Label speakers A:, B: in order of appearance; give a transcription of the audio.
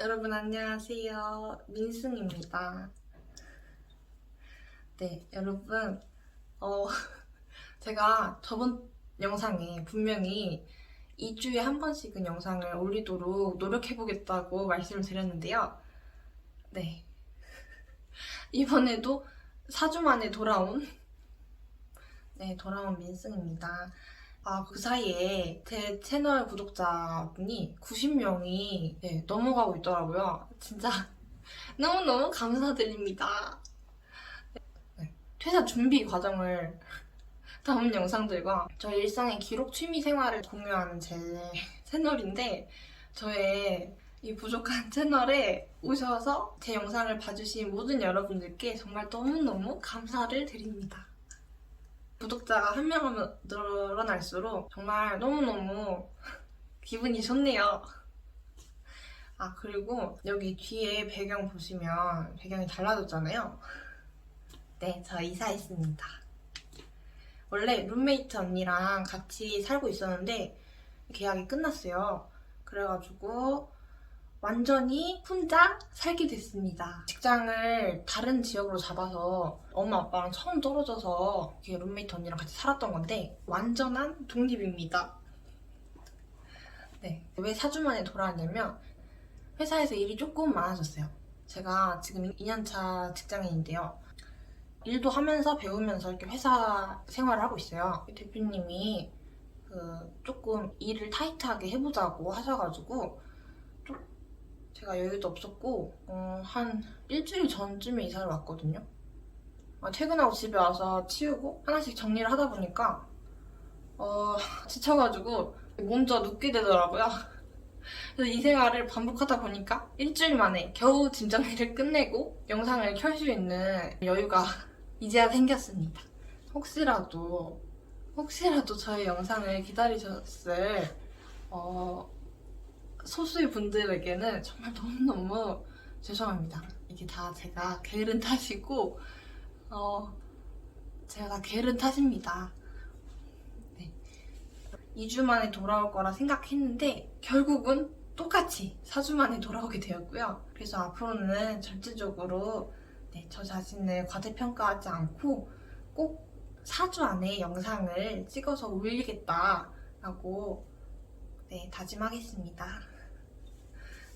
A: 여러분 안녕하세요. 민승입니다. 네, 여러분 어 제가 저번 영상에 분명히 2주에 한 번씩은 영상을 올리도록 노력해보겠다고 말씀을 드렸는데요. 네. 이번에도 4주 만에 돌아온 네, 돌아온 민승입니다. 아, 그 사이에 제 채널 구독자분이 90명이 넘어가고 있더라고요. 진짜 너무너무 감사드립니다. 네, 퇴사 준비 과정을 담은 영상들과 저의 일상의 기록 취미 생활을 공유하는 제 채널인데 저의 이 부족한 채널에 오셔서 제 영상을 봐주신 모든 여러분들께 정말 너무너무 감사를 드립니다. 구독자가 한명 늘어날수록 정말 너무너무 기분이 좋네요. 아, 그리고 여기 뒤에 배경 보시면 배경이 달라졌잖아요. 네, 저 이사했습니다. 원래 룸메이트 언니랑 같이 살고 있었는데 계약이 끝났어요. 그래가지고 완전히 혼자 살게 됐습니다. 직장을 다른 지역으로 잡아서 엄마 아빠랑 처음 떨어져서 룸메이트 언니랑 같이 살았던 건데 완전한 독립입니다. 네. 왜 4주 만에 돌아왔냐면 회사에서 일이 조금 많아졌어요. 제가 지금 2년차 직장인인데요. 일도 하면서 배우면서 이렇게 회사 생활을 하고 있어요. 대표님이 그 조금 일을 타이트하게 해보자고 하셔가지고 좀 제가 여유도 없었고 어, 한 일주일 전쯤에 이사를 왔거든요. 어, 퇴근하고 집에 와서 치우고 하나씩 정리를 하다 보니까 어, 지쳐가지고 먼저 눕게 되더라고요. 그래서 이 생활을 반복하다 보니까 일주일 만에 겨우 짐 정리를 끝내고 영상을 켤 수 있는 여유가 이제야 생겼습니다. 혹시라도 혹시라도 저의 영상을 기다리셨을 어, 소수의 분들에게는 정말 너무너무 죄송합니다. 이게 다 제가 게으른 탓이고 어, 제가 다 게으른 탓입니다. 네. 2주 만에 돌아올 거라 생각했는데 결국은 똑같이 4주 만에 돌아오게 되었고요. 그래서 앞으로는 절대적으로 네, 저 자신을 과대평가하지 않고 꼭 4주 안에 영상을 찍어서 올리겠다라고 네, 다짐하겠습니다.